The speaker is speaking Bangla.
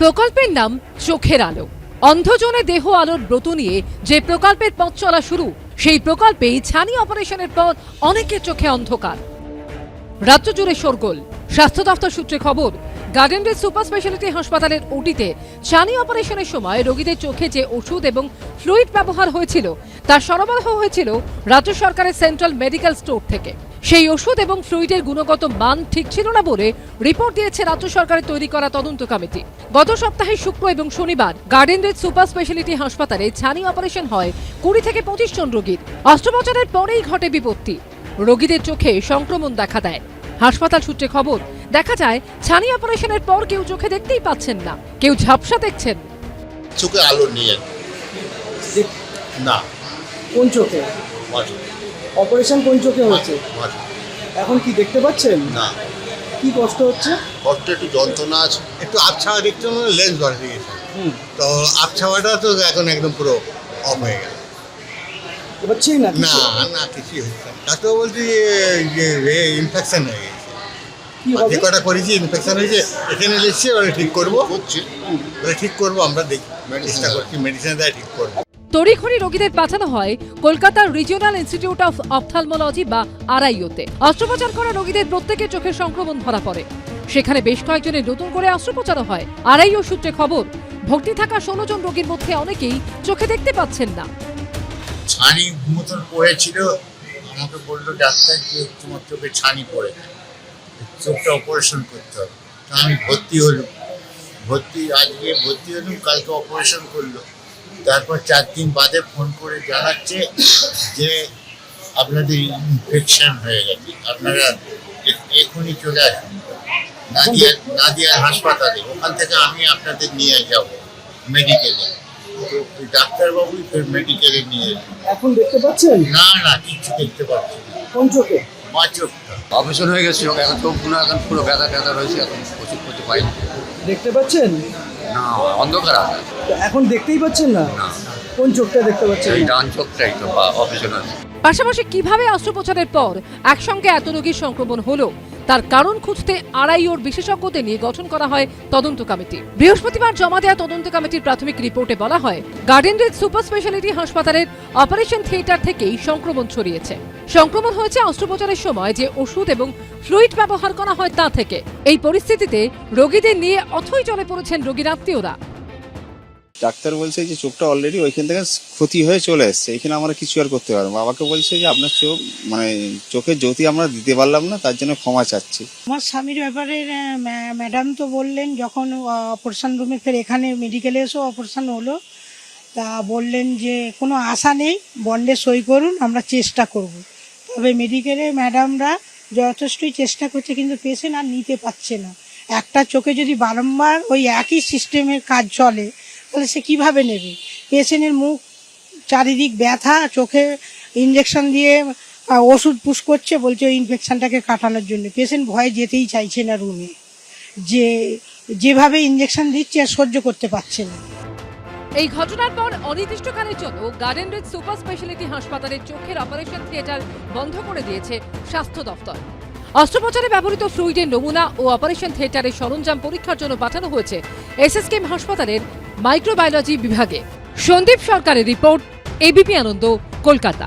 প্রকল্পের নাম চোখের আলো। অন্ধজনে দেহ আলোর ব্রত নিয়ে যে প্রকল্পের পথ চলা শুরু, সেই প্রকল্পেই ছানি অপারেশনের পর অনেকের চোখে অন্ধকার। রাজ্য জুড়ে শোরগোল। স্বাস্থ্য দফতর সূত্রে খবর গার্ডেন সুপার স্পেশালিটি হাসপাতালের ওটিতে ছানি অপারেশনের সময় রোগীদের চোখে যে ওষুধ এবং ফ্লুইড ব্যবহার হয়েছিল, তা সরবরাহ হয়েছিল রাজ্য সরকারের সেন্ট্রাল মেডিকেল স্টোর থেকে। সেই ওষুধ এবং ফ্লুইডের গুণগত মান ঠিক ছিল না বলে রিপোর্ট দিয়েছে রাজ্য সরকারের তৈরি করা তদন্ত কমিটি। গত সপ্তাহে শুক্র এবং শনিবার গার্ডেন রিচ সুপার স্পেশালিটি হাসপাতালে ছানি অপারেশন হয় কুড়ি থেকে পঁচিশ জন রোগীর। অস্ত্রোপচারের পরেই ঘটে বিপত্তি। রোগীদের চোখে সংক্রমণ দেখা দেয়। হাসপাতাল সূত্রে খবর দেখা যায় ছানি অপারেশনের পর কেউ চোখে দেখতেই পাচ্ছেন না কেউ ঝাপসা দেখছেন। চোখে আলো কি। না। কোন চোখে। অপারেশন কোন চোখে হচ্ছে এখন কি দেখতে পাচ্ছেন? না। কি কষ্ট হচ্ছে? কষ্ট একটু যন্ত্রণা আছে। একটু আবছাওয়া দেখতে লেন্স হয়ে গেছে তো আবছাওয়াটা তো এখন একদম পুরো অফ হয়ে গেল। পাচ্ছি না না না কিছুই হচ্ছে না। ডাক্তার বলছে যে ইনফেকশন হয়ে গেছে। যে কটা করেছি ইনফেকশন হয়েছে। এখানে এসেছি ওরা ঠিক করব। হচ্ছে। ঠিক করব আমরা দেখি। চেষ্টা করছি মেডিসিন দেয় ঠিক করব। তড়িঘড়ি রোগীদের পাঠানো হয় কলকাতার রিজিওনাল ইনস্টিটিউট অফ অপথালমোলজি বা আরআইওতে। অস্ত্রোপচার করা রোগীদের প্রত্যেকের চোখের সংক্রমণ ধরা পড়ে। সেখানে বেশ কয়েকজনের নতুন করে অস্ত্রোপচারও হয়। আরআইও সূত্রে খবর, ভর্তি থাকা ষোলো জন রোগীর মধ্যে অনেকেই চোখে দেখতে পাচ্ছেন না। ছানি মতন পড়েছিল, আমাকে বলল, ডাক্তার, যে তোমার চোখে ছানি পড়ে চোখটা অপারেশন করতে হবে। আমি ভর্তি হলাম। ভর্তি, আজকে ভর্তি হলাম, কালকে অপারেশন করল। তারপর চার দিন বাদে ফোন করে জানাচ্ছে যে আপনাদের ইনফেকশন হয়ে গেছে। আপনারা এখনই চলে আসুন। নাদিয়া নাদিয়ার হাসপাতালে। ওখান থেকে আমি আপনাদের নিয়ে যাব মেডিকেলে ডাক্তারবাবুই ফের মেডিকেলে নিয়ে এখন দেখতে পাচ্ছেন? না না কিছু দেখতে পাচ্ছি কোন চোখে? অপারেশন হয়ে গেছে চোখ এখন চোখগুলো এখন পুরো ব্যথা ব্যথা রয়েছে এখন ওষুধ করতে পাই দেখতে পাচ্ছেন? না অন্ধকার আছে। এখন দেখতেই পাচ্ছেন না? না। কোন চোখটা দেখতে পাচ্ছেন? এই? ডান চোখটাই তো অপারেশন আছে। পাশাপাশি কীভাবে অস্ত্রোপচারের পর একসঙ্গে এত রোগীর সংক্রমণ হলো? তার কারণ খুঁজতে আড়াইওর বিশেষজ্ঞদের নিয়ে গঠন করা হয় তদন্ত কমিটি। বৃহস্পতিবার জমা দেওয়া তদন্ত কমিটির প্রাথমিক রিপোর্টে বলা হয় গার্ডেন রিচ সুপার স্পেশালিটি হাসপাতালের অপারেশন থিয়েটার থেকেই সংক্রমণ ছড়িয়েছে। সংক্রমণ হয়েছে অস্ত্রোপচারের সময় যে ওষুধ এবং ফ্লুইড ব্যবহার করা হয় তা থেকে। এই পরিস্থিতিতে রোগীদের নিয়ে অথই চলে পড়েছেন রোগীর আত্মীয়রা। ডাক্তার বলছে যে চোখটা অলরেডি ওইখান থেকে ক্ষতি হয়ে চলে এসছে। এখানে আমরা কিছু আর করতে পারব। বাবাকে বলছে যে আপনার চোখ মানে চোখের জ্যোতি আমরা দিতে পারলাম না, তার জন্য ক্ষমা চাচ্ছি। আমার স্বামীর ব্যাপারে ম্যাডাম তো বললেন, যখন অপারেশন রুমে ফের এখানে মেডিকেলে এসেও অপারেশন হলো, তা বললেন যে কোনো আশা নেই, বন্ডে সই করুন, আমরা চেষ্টা করব। তবে মেডিকেলে ম্যাডামরা যথেষ্টই চেষ্টা করছে, কিন্তু পেশেন্ট আর নিতে পারছে না। একটা চোখে যদি বারংবার ওই একই সিস্টেমের কাজ চলে তাহলে সে কীভাবে নেবে? পেশেন্টের মুখ, চারিদিক ব্যথা, চোখে ইঞ্জেকশন দিয়ে ওষুধ পুশ করছে, বলছে ওই ইনফেকশনটাকে কাটানোর জন্য। পেশেন্ট ভয়ে যেতেই চাইছে না রুমে যে, যেভাবে ইঞ্জেকশন দিচ্ছে আর সহ্য করতে পারছে না। এই ঘটনার পর অনির্দিষ্টকালের জন্য গার্ডেন রিচ সুপার স্পেশালিটি হাসপাতালের চোখের অপারেশন থিয়েটার বন্ধ করে দিয়েছে স্বাস্থ্য দফতর অস্ত্রোপচারে ব্যবহৃত ফ্লুইডের নমুনা ও অপারেশন থিয়েটারের সরঞ্জাম পরীক্ষার জন্য পাঠানো হয়েছে এসএসকেএম হাসপাতালের মাইক্রোবায়োলজি বিভাগে। সন্দীপ সরকারের রিপোর্ট এবিপি আনন্দ কলকাতা।